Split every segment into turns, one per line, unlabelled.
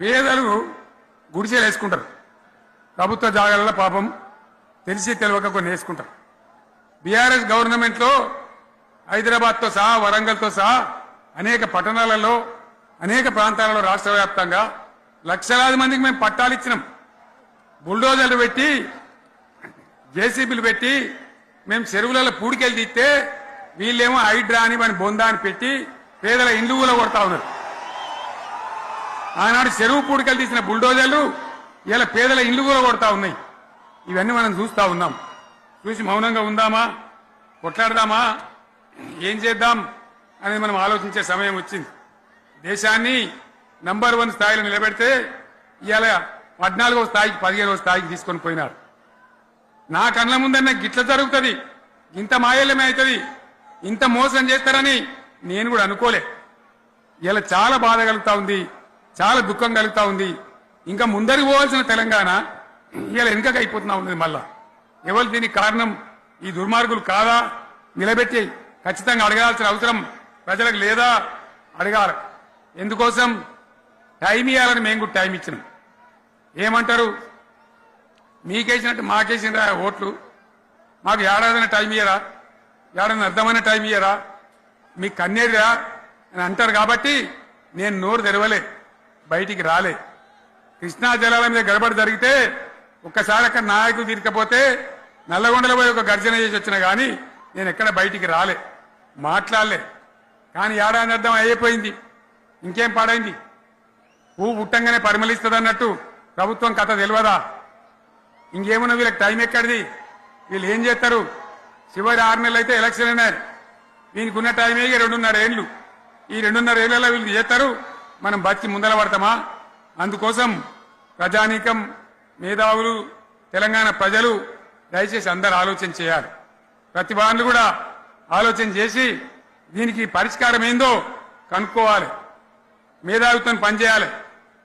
పేదలు గుడిసెలు వేసుకుంటారు. ప్రభుత్వ జాగాలలో పాపం తెలిసి తెలియక కొన్ని వేసుకుంటారు. బీఆర్ఎస్ గవర్నమెంట్లో హైదరాబాద్తో సహా వరంగల్తో సహా అనేక పట్టణాలలో అనేక ప్రాంతాలలో రాష్ట్ర వ్యాప్తంగా లక్షలాది మందికి మేము పట్టాలు ఇచ్చినాం. బుల్డోజర్లు పెట్టి జేసీబీలు పెట్టి మేము చెరువులలో పూడికెళ్ళి తీస్తే వీళ్ళేమో హైడ్రా అని మన బొందా అని పెట్టి పేదల ఇండ్లు కూడా కొడతా ఉన్నారు. ఆనాడు చెరువు పూడికలు తీసిన బుల్డోజర్లు ఇలా పేదల ఇండ్లు కూడా కొడతా ఉన్నాయి. ఇవన్నీ మనం చూస్తా ఉన్నాం. చూసి మౌనంగా ఉందామా? కొట్లాడదామా? ఏం చేద్దాం? అనేది మనం ఆలోచించే సమయం వచ్చింది. దేశాన్ని నంబర్ వన్ స్థాయిలో నిలబెడితే ఇవాళ పద్నాలుగో స్థాయికి పదిహేనవ స్థాయికి తీసుకొని పోయినారు. నా కళ్ళ ముందన్న గిట్ల జరుగుతుంది. ఇంత మాయల్యమే అవుతుంది. ఇంత మోసం చేస్తారని నేను కూడా అనుకోలే. ఇలా చాలా బాధ కలుగుతా ఉంది. చాలా దుఃఖం కలుగుతా ఉంది. ఇంకా ముందరికి పోవాల్సిన తెలంగాణ ఇలా వెనుకగా అయిపోతున్నా ఉన్నది మళ్ళా. ఎవరు దీనికి కారణం? ఈ దుర్మార్గులు కాదా? నిలబెట్టి ఖచ్చితంగా అడగాల్సిన అవసరం ప్రజలకు లేదా? అడగాలి. ఎందుకోసం? టైం ఇవ్వాలని మేము కూడా టైం ఇచ్చినాం. ఏమంటారు? మీకేసినట్టు మాకేసిన ఓట్లు? మాకు ఏడాదైనా టైం ఇయ్యరా? ఏడాది అర్థమైన టైం ఇయ్యరా? మీ కన్నేరురా అని అంటారు కాబట్టి నేను నోరు తెరవలే. బయటికి రాలే. కృష్ణా జలాల మీద గడబడి జరిగితే ఒక్కసారి అక్కడ నాయకులు తీరికపోతే నల్లగొండలో పోయి ఒక గర్జన చేసి వచ్చినా కానీ నేను ఎక్కడ బయటికి రాలే. మాట్లాడలే. కానీ ఏడాది అర్థం అయిపోయింది. ఇంకేం పాడైంది? పువ్వు పుట్టంగానే పరిమళిస్తుంది అన్నట్టు ప్రభుత్వం కథ తెలియదా ఇంకేమున్నా వీళ్ళకి టైం ఎక్కడిది? వీళ్ళు ఏం చేస్తారు? చివరి ఆరు నెలలు అయితే ఎలక్షన్ అయినాయి దీనికి ఉన్న టైమే రెండున్నర ఏళ్ళు. ఈ రెండున్నర ఏళ్ళలో వీళ్ళు చేస్తారు? మనం బతికి ముందల పడతామా? అందుకోసం ప్రజానీకం మేధావులు తెలంగాణ ప్రజలు దయచేసి అందరు ఆలోచన చేయాలి. ప్రతి కూడా ఆలోచన చేసి దీనికి పరిష్కారం ఏందో కనుక్కోవాలి. మేధావితో పనిచేయాలి.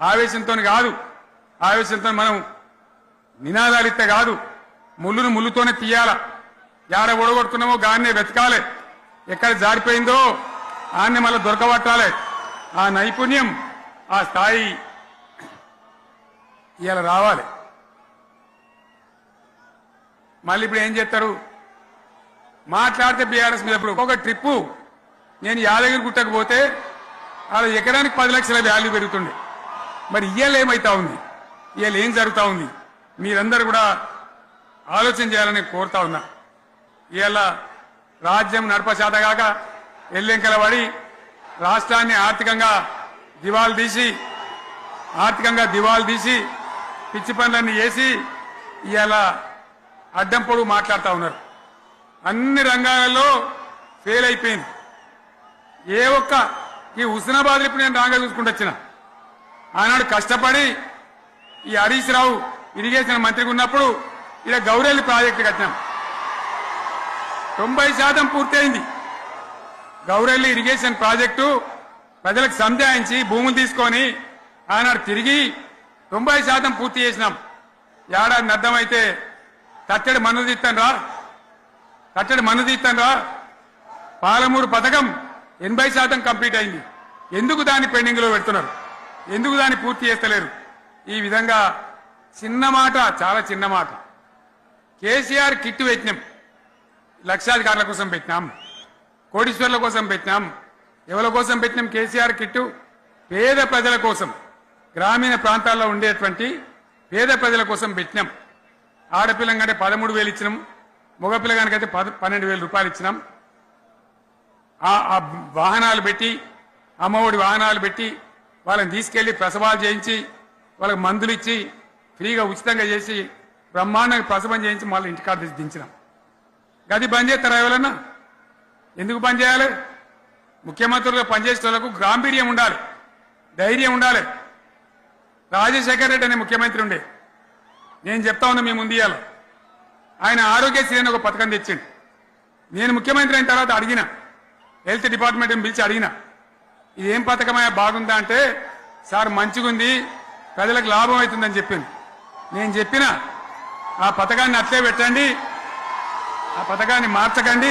ఆవేశంతో కాదు. ఆవేశంతో మనం నినాదాలు ఇస్తే కాదు. ముళ్ళును ముళ్ళుతోనే తీయాల. యాడ ఓడగొడుతున్నామో గాన్నే వెతకాలి. ఎక్కడ జారిపోయిందో ఆన్నే మళ్ళీ దొరకబట్టాలి. ఆ నైపుణ్యం ఆ స్థాయి ఇలా రావాలి. మళ్ళీ ఇప్పుడు ఏం చేస్తారు? మాట్లాడితే బీఆర్ఎస్ మీద ఇప్పుడు ఒక ట్రిప్పు నేను యాదగిరి గుట్టకు పోతే ఆడ ఎకరానికి పది లక్షల వాల్యూ పెరుగుతుండే. మరి ఇవాళ ఏమైతా ఉంది? ఇవాళ ఏం జరుగుతూ ఉంది? మీరందరూ కూడా ఆలోచన చేయాలని కోరుతా ఉన్నా. ఇవాళ రాజ్యం నడపశాతగాక ఎల్లెంకల పడి రాష్ట్రాన్ని ఆర్థికంగా దివాలు తీసి ఆర్థికంగా దివాలు తీసి పిచ్చి పనులన్నీ చేసి ఇవాళ అడ్డం పొడుగు మాట్లాడుతూ ఉన్నారు. అన్ని రంగాలలో ఫెయిల్ అయిపోయింది. ఏ ఒక్క ఈ హుస్నాబాద్ ఇప్పుడు నేను రాగా చూసుకుంటూ వచ్చిన. ఆనాడు కష్టపడి ఈ హరీష్ రావు ఇరిగేషన్ మంత్రిగా ఉన్నప్పుడు ఇలా గౌరెల్లి ప్రాజెక్టు కట్టినాం. తొంభై శాతం పూర్తయింది. గౌరెల్లి ఇరిగేషన్ ప్రాజెక్టు ప్రజలకు సంజాయించి భూములు తీసుకొని ఆనాడు తిరిగి తొంభై శాతం పూర్తి చేసినాం. ఏడాది అర్థమైతే తట్టడి మన్ను తీస్తాను రా. కట్టడి మన్ను తీస్తాను రా. పాలమూరు పథకం ఎనభై శాతం కంప్లీట్ అయింది. ఎందుకు దాన్ని పెండింగ్లో పెడుతున్నారు? ఎందుకు దాన్ని పూర్తి చేస్తలేరు? ఈ విధంగా చిన్న మాట చాలా చిన్న మాట. కేసీఆర్ కిట్టు పెట్టినాం. లక్షాధికారుల కోసం పెట్టినాం. కోటీశ్వర్ల కోసం పెట్టినాం. ఎవరి కోసం పెట్టినాం? కేసీఆర్ కిట్టు పేద ప్రజల కోసం. గ్రామీణ ప్రాంతాల్లో ఉండేటువంటి పేద ప్రజల కోసం పెట్టినాం. ఆడపిల్లంకంటే పదమూడు వేలు ఇచ్చినాం. మగపిల్లగానికైతే పద పన్నెండు వేల రూపాయలు ఇచ్చినాం. ఆ ఆ వాహనాలు పెట్టి అమ్మఒడి వాహనాలు పెట్టి వాళ్ళని తీసుకెళ్ళి ప్రసవాలు చేయించి వాళ్ళకి మందులు ఇచ్చి ఫ్రీగా ఉచితంగా చేసి బ్రహ్మాండంగా ప్రసవం చేయించి మళ్ళీ ఇంటికాడ దించినాం. గది బంద్ చేస్తారా ఎవరన్నా? ఎందుకు పనిచేయాలి చేయాలి? ముఖ్యమంత్రులుగా పనిచేసే వాళ్ళకు గాంభీర్యం ఉండాలి ధైర్యం ఉండాలి. రాజశేఖర్ రెడ్డి అనే ముఖ్యమంత్రి ఉండే. నేను చెప్తా ఉన్నా మీ ముందు ఇయ్యాల. ఆయన ఆరోగ్యశ్రీ అని ఒక పథకం తెచ్చిండు. నేను ముఖ్యమంత్రి అయిన తర్వాత అడిగిన హెల్త్ డిపార్ట్మెంట్ని పిలిచి అడిగిన ఇది ఏం పథకమయ్యా బాగుందా అంటే సార్ మంచిగుంది ప్రజలకు లాభం అవుతుందని చెప్పింది నేను చెప్పిన ఆ పథకాన్ని అట్లే పెట్టండి ఆ పథకాన్ని మార్చకండి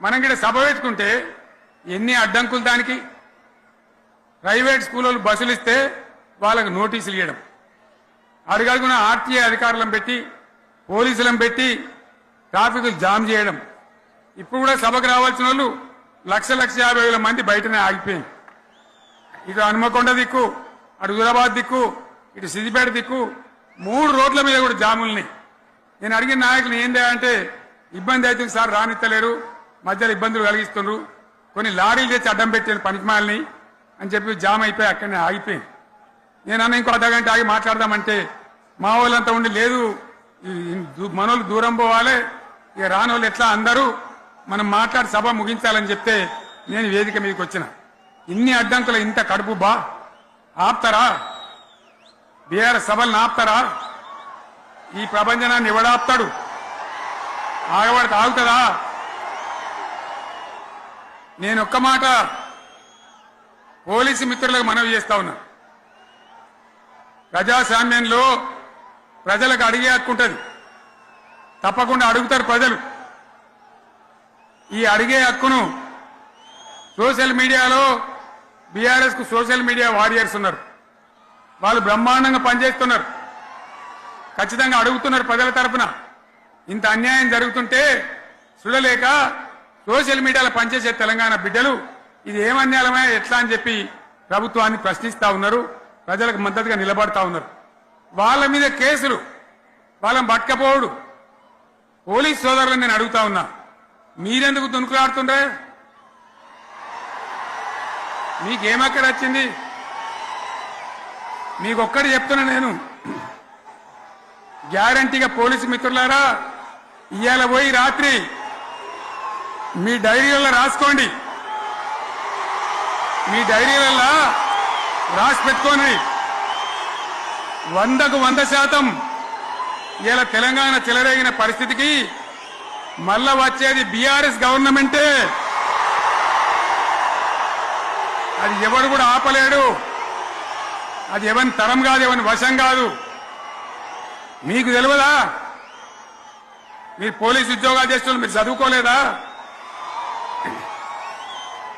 మనం కూడా సభ పెట్టుకుంటే ఎన్ని అడ్డంకులు దానికి? ప్రైవేట్ స్కూళ్ళు బస్సులు ఇస్తే వాళ్ళకు నోటీసులు ఇవ్వడం. అడుగడుగున ఆర్టీఏ అధికారులను పెట్టి పోలీసులను పెట్టి ట్రాఫిక్ జామ్ చేయడం. ఇప్పుడు కూడా సభకు రావాల్సిన వాళ్ళు లక్ష లక్ష యాభై వేల మంది బయటనే ఆగిపోయింది ఇటు హనుమకొండ దిక్కు అటు హుజరాబాద్ దిక్కు ఇటు సిద్దిపేట దిక్కు మూడు రోడ్ల మీద కూడా జాముల్ని నేను అడిగిన నాయకులు ఏంది అంటే ఇబ్బంది అవుతుంది సార్ రానిత్తలేరు మధ్యలో ఇబ్బందులు కలిగిస్తున్నారు కొన్ని లారీలు తెచ్చి అడ్డం పెట్టాను పనికిమాలని అని చెప్పి జామ్ అయిపోయి అక్కడనే ఆగిపోయింది. నేను అన్న ఇంకో అర్ధగంట ఆగి మాట్లాడదామంటే మా వాళ్ళంతా ఉండి లేదు మనోళ్ళు దూరం పోవాలి ఇక రాని ఎట్లా అందరూ మనం మాట్లాడి సభ ముగించాలని చెప్తే నేను వేదిక మీదకి వచ్చిన. ఇన్ని అడ్డంకులు ఇంత కడుపు బా. ఆపుతారా? బీఆర్ సభలను ఆపుతారా? ఈ ప్రపంచనాన్ని ఎవడాప్తాడు ఆగబడితే ఆగుతుందా నేను ఒక్క మాట పోలీసు మిత్రులకు మనవి చేస్తా ఉన్నా. ప్రజాస్వామ్యంలో ప్రజలకు అడిగే హక్కు ఉంటుంది తప్పకుండా అడుగుతారు ప్రజలు. ఈ అడిగే హక్కును సోషల్ మీడియాలో బీఆర్ఎస్కు సోషల్ మీడియా వారియర్స్ ఉన్నారు. వాళ్ళు బ్రహ్మాండంగా పనిచేస్తున్నారు. ఖచ్చితంగా అడుగుతున్నారు ప్రజల తరపున. ఇంత అన్యాయం జరుగుతుంటే చూడలేక సోషల్ మీడియాలో పనిచేసే తెలంగాణ బిడ్డలు ఇది ఏం ఎట్లా అని చెప్పి ప్రభుత్వాన్ని ప్రశ్నిస్తా ఉన్నారు ప్రజలకు మద్దతుగా నిలబడతా ఉన్నారు. వాళ్ళ మీద కేసులు వాళ్ళని పట్టకపోవడు. పోలీస్ సోదరులను నేను అడుగుతా ఉన్నా మీరెందుకు దునుకులాడుతుండ్రే? మీకేమక్కడ వచ్చింది? మీకు ఒక్కటి చెప్తున్నా నేను. గ్యారంటీగా పోలీసు మిత్రులారా ఇవాళ పోయి రాత్రి మీ డైరీలలో రాసుకోండి. మీ డైరీలలో రాసి పెట్టుకోండి. వందకు వంద శాతం ఇలా తెలంగాణ చెలరేగిన పరిస్థితికి మళ్ళా వచ్చేది బీఆర్ఎస్ గవర్నమెంటే. అది ఎవడు కూడా ఆపలేడు. అది ఎవరి తరం కాదు ఎవరి వశం కాదు. మీకు తెలియదా మీరు పోలీసు ఉద్యోగాలు చేస్తున్నారు మీరు చదువుకోలేదా?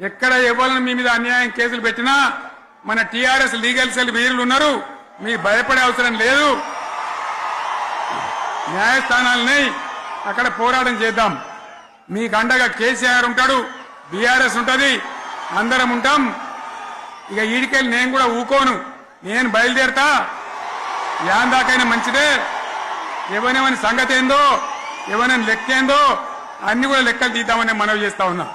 ఎక్కడ ఎవరిని మీ మీద అన్యాయం కేసులు పెట్టినా మన టీఆర్ఎస్ లీగల్ సెల్ వీరులు ఉన్నారు మీ భయపడే అవసరం లేదు. న్యాయస్థానాలని అక్కడ పోరాటం చేద్దాం. మీకు అండగా కేసీఆర్ ఉంటాడు బీఆర్ఎస్ ఉంటుంది అందరం ఉంటాం. ఇక ఈడికెళ్ళి నేను కూడా ఊకోను నేను బయలుదేరతా. యాందాకైనా మంచిదే. ఎవరెవరి సంగతి ఏందో ఎవరైనా లెక్క ఏందో అన్ని కూడా లెక్కలు తీద్దామని మనవి చేస్తా ఉన్నా.